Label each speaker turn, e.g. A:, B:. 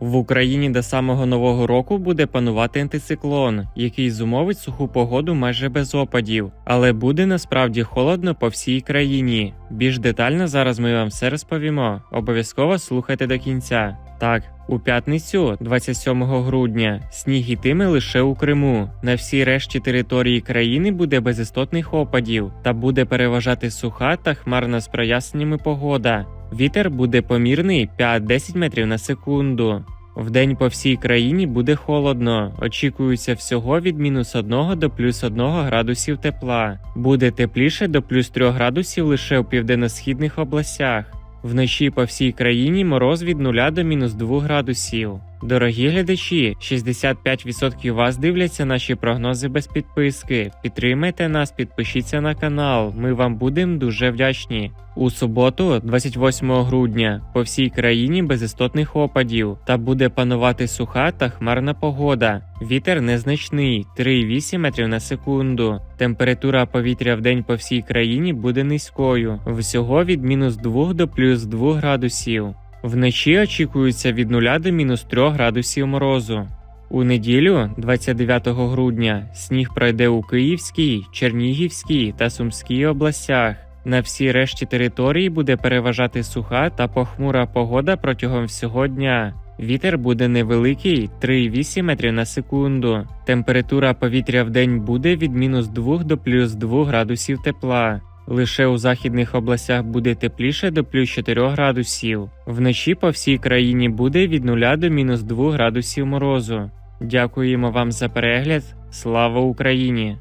A: В Україні до самого нового року буде панувати антициклон, який зумовить суху погоду майже без опадів, але буде насправді холодно по всій країні. Більш детально зараз ми вам все розповімо. Обов'язково слухайте до кінця. Так, у п'ятницю, 27 грудня, сніг ітиме лише у Криму. На всій решті території країни буде без істотних опадів та буде переважати суха та хмарна з проясненнями погода. Вітер буде помірний 5-10 метрів на секунду. Вдень по всій країні буде холодно. Очікується всього від мінус 1 до плюс 1 градусів тепла. Буде тепліше до плюс 3 градусів лише у південно-східних областях. Вночі по всій країні мороз від 0 до мінус 2 градусів. Дорогі глядачі, 65% вас дивляться наші прогнози без підписки. Підтримайте нас, підпишіться на канал. Ми вам будемо дуже вдячні. У суботу, 28 грудня, по всій країні без істотних опадів та буде панувати суха та хмарна погода. Вітер незначний 3,8 метрів на секунду. Температура повітря в день по всій країні буде низькою, всього від мінус 2 до плюс 2 градусів. Вночі очікується від 0 до мінус 3 градусів морозу. У неділю, 29 грудня, сніг пройде у Київській, Чернігівській та Сумській областях. На всій решті території буде переважати суха та похмура погода протягом всього дня. Вітер буде невеликий 3,8 метрів на секунду. Температура повітря в день буде від мінус 2 до плюс 2 градусів тепла. Лише у західних областях буде тепліше до плюс 4 градусів. Вночі по всій країні буде від 0 до мінус 2 градусів морозу. Дякуємо вам за перегляд. Слава Україні!